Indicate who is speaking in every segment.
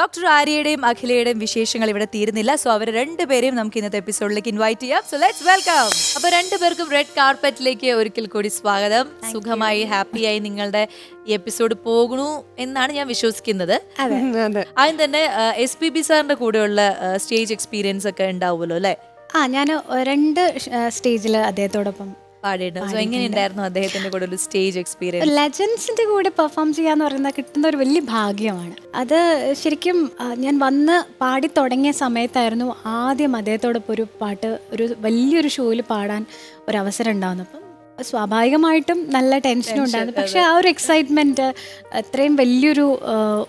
Speaker 1: Doctor ആര്യയുടെയും അഖിലയുടെയും വിശേഷങ്ങൾ ഇവിടെ തീരുന്നില്ല. സോ അവർ രണ്ടുപേരെയും നമുക്ക് ഇന്നത്തെ എപ്പിസോഡിലേക്ക് ഇൻവൈറ്റ് ചെയ്യാം. സോ ലെറ്റ്സ് വെൽക്കം അപ്പൊ രണ്ടുപേർക്കും റെഡ് കാർപ്പറ്റിലേക്ക് ഒരിക്കൽ കൂടി സ്വാഗതം. സുഖമായി ഹാപ്പിയായി നിങ്ങളുടെ ഈ എപ്പിസോഡ് പോകണു എന്നാണ് ഞാൻ വിശ്വസിക്കുന്നത്.
Speaker 2: അതെ.
Speaker 1: ആദ്യം തന്നെ എസ് പി ബി സാറിന്റെ കൂടെയുള്ള സ്റ്റേജ് എക്സ്പീരിയൻസ് ഒക്കെ ഉണ്ടാവുമല്ലോ അല്ലെ?
Speaker 2: ആ ഞാൻ രണ്ട് സ്റ്റേജിൽ അദ്ദേഹത്തോടൊപ്പം
Speaker 1: സോ എങ്ങനെയുണ്ടായിരുന്നു അദ്ദേഹത്തിന്റെ കൂടെ ഒരു സ്റ്റേജ് എക്സ്പീരിയൻസ്
Speaker 2: ലെജൻസിന്റെ കൂടെ പെർഫോം ചെയ്യാന്ന് പറയുന്നത് കിട്ടുന്ന ഒരു വലിയ ഭാഗ്യമാണ്. അത് ശരിക്കും ഞാൻ വന്ന് പാടി തുടങ്ങിയ സമയത്തായിരുന്നു ആദ്യം അദ്ദേഹത്തോടൊപ്പം ഒരു പാട്ട് ഒരു വലിയൊരു ഷോയിൽ പാടാൻ ഒരു അവസരം ഉണ്ടാകുന്നു അപ്പം സ്വാഭാവികമായിട്ടും നല്ല ടെൻഷനും ഉണ്ടായിരുന്നു. പക്ഷെ ആ ഒരു എക്സൈറ്റ്മെന്റ് അത്രയും വലിയൊരു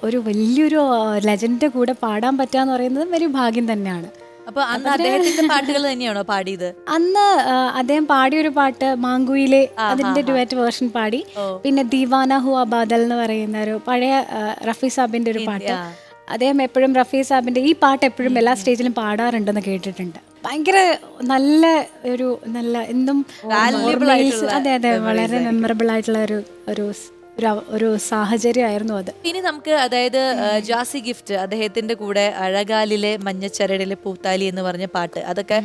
Speaker 2: ഒരു വലിയൊരു ലെജൻഡിന്റെ കൂടെ പാടാൻ പറ്റുക എന്ന് പറയുന്നത് വലിയ ഭാഗ്യം തന്നെയാണ്.
Speaker 1: അപ്പൊ അന്ന് അദ്ദേഹത്തിന്റെ പാട്ടുകൾ തന്നെയാണോ പാടിയത്?
Speaker 2: അന്ന് ആ, അദ്ദേഹം പാടിയൊരു പാട്ട് മാങ്കുയിലെ അതിന്റെ ഡുവറ്റ് വേർഷൻ പാടി. പിന്നെ ദീവാന ഹു അബാദൽ എന്ന് പറയുന്ന ഒരു പഴയ ആ, റഫി സാബിന്റെ ഒരു പാട്ട്. അദ്ദേഹം എപ്പോഴും റഫി സാബിന്റെ ഈ പാട്ട് എപ്പോഴും എല്ലാ സ്റ്റേജിലും പാടാറുണ്ടെന്ന് കേട്ടിട്ടുണ്ട്. ഭയങ്കര നല്ല ഒരു നല്ല എന്തും ഓർമ്മയിൽ- അതെ അതെ വളരെ മെമ്മറബിൾ ആയിട്ടുള്ള ഒരു ഒരു സ്- ഒരു സാഹചര്യമായിരുന്നു അത്.
Speaker 1: ഇനി നമുക്ക് അതായത് ജാസി ഗിഫ്റ്റ് അദ്ദേഹത്തിന്റെ കൂടെ അഴകാലിലെ മഞ്ഞച്ചരടിലെ പൂത്താലി എന്ന് പറഞ്ഞ പാട്ട് അതൊക്കെ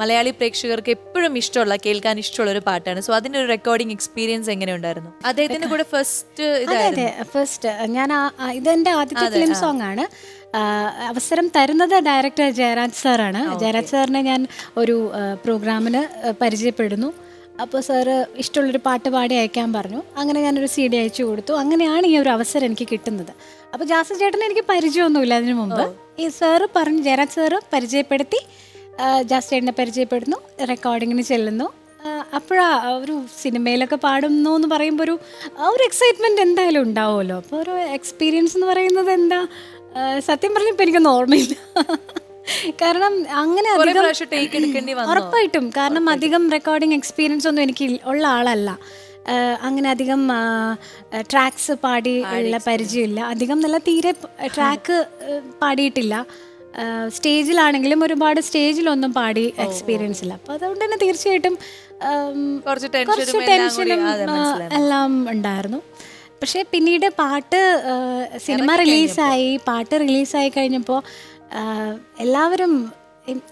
Speaker 1: മലയാളി പ്രേക്ഷകർക്ക് എപ്പോഴും ഇഷ്ടമുള്ള കേൾക്കാൻ ഇഷ്ടമുള്ള ഒരു പാട്ടാണ്. സോ അതിന്റെ ഒരു റെക്കോർഡിംഗ് എക്സ്പീരിയൻസ് എങ്ങനെ ഉണ്ടായിരുന്നു അദ്ദേഹത്തിന്റെ കൂടെ ഫസ്റ്റ്
Speaker 2: അതെ ഫസ്റ്റ് ഞാൻ ഇതെന്റെ ആദ്യത്തെ ഫിലിം സോങ് ആണ്. അവസരം തരുന്നത് ഡയറക്ടർ ജയരാജ് സാറാണ് ജയരാജ് സാറിനെ ഞാൻ ഒരു പ്രോഗ്രാമിന് പരിചയപ്പെടുന്നു. അപ്പോൾ സാറ് ഇഷ്ടമുള്ളൊരു പാട്ട് പാടി അയക്കാൻ പറഞ്ഞു. അങ്ങനെ ഞാനൊരു സി ഡി അയച്ചു കൊടുത്തു. അങ്ങനെയാണ് ഈ ഒരു അവസരം എനിക്ക് കിട്ടുന്നത്. അപ്പോൾ ജാസ ചേട്ടനെ എനിക്ക് പരിചയമൊന്നുമില്ല അതിനു മുമ്പ്. ഈ സാറ് പറഞ്ഞു ജയരാജ് സാറ് പരിചയപ്പെടുത്തി. ജാസ് ചേട്ടനെ പരിചയപ്പെടുന്നു റെക്കോർഡിങ്ങിന് ചെല്ലുന്നു. അപ്പോഴാ ഒരു സിനിമയിലൊക്കെ പാടുന്നു എന്ന് പറയുമ്പോൾ ഒരു ആ ഒരു എക്സൈറ്റ്മെന്റ് എന്തായാലും ഉണ്ടാവുമല്ലോ. അപ്പോൾ ഒരു എക്സ്പീരിയൻസ് എന്ന് പറയുന്നത് എന്താ? സത്യം പറഞ്ഞപ്പോൾ എനിക്കൊന്നും ഓർമ്മയില്ല. കാരണം അങ്ങനെ അധികം ഉറപ്പായിട്ടും. കാരണം അധികം റെക്കോർഡിംഗ് എക്സ്പീരിയൻസ് ഒന്നും എനിക്ക് ഉള്ള ആളല്ല. അങ്ങനെ അധികം ട്രാക്സ് പാടി ഉള്ള പരിചയമില്ല. അധികം നല്ല തീരെ ട്രാക്ക് പാടിയിട്ടില്ല. സ്റ്റേജിലാണെങ്കിലും ഒരുപാട് സ്റ്റേജിലൊന്നും പാടി എക്സ്പീരിയൻസ് ഇല്ല. അപ്പോൾ അതുകൊണ്ട് തന്നെ തീർച്ചയായിട്ടും
Speaker 1: കുറച്ച് ടെൻഷനും എല്ലാം
Speaker 2: ഉണ്ടായിരുന്നു. പക്ഷേ പിന്നീട് പാട്ട് സിനിമ റിലീസായി പാട്ട് റിലീസായി കഴിഞ്ഞപ്പോൾ എല്ലാവരും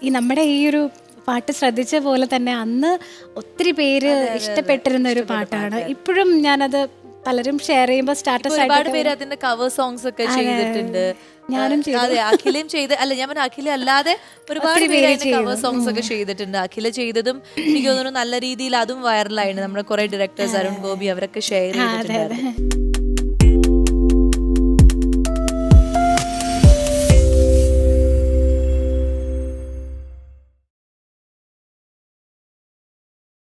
Speaker 2: ഈ- നമ്മുടെ ഈ ഒരു പാട്ട് ശ്രദ്ധിച്ച പോലെ തന്നെ അന്ന് ഒത്തിരി പേര് ഇഷ്ടപ്പെട്ടിരുന്ന ഒരു പാട്ടാണ്. ഇപ്പോഴും ഞാനത് പലരും ഷെയർ ചെയ്യുമ്പോൾ സ്റ്റാറ്റസ്
Speaker 1: ഒരുപാട് പേര് അതിന്റെ കവർ സോങ്സ് ഒക്കെ ചെയ്തിട്ടുണ്ട്.
Speaker 2: ഞാനും
Speaker 1: അതെ അഖിലയും ചെയ്ത് അല്ല ഞാൻ അഖില അല്ലാതെ ഒരുപാട് പേര് കവർ സോങ്സ് ഒക്കെ ചെയ്തിട്ടുണ്ട്. അഖില ചെയ്തതും എനിക്ക് തോന്നുന്നു നല്ല രീതിയിൽ അതും വൈറലായിട്ട് നമ്മുടെ കുറെ ഡയറക്ടേഴ്സ് അരുൺ ഗോപി അവരൊക്കെ ഷെയർ ചെയ്തിട്ടുണ്ടായിരുന്നു.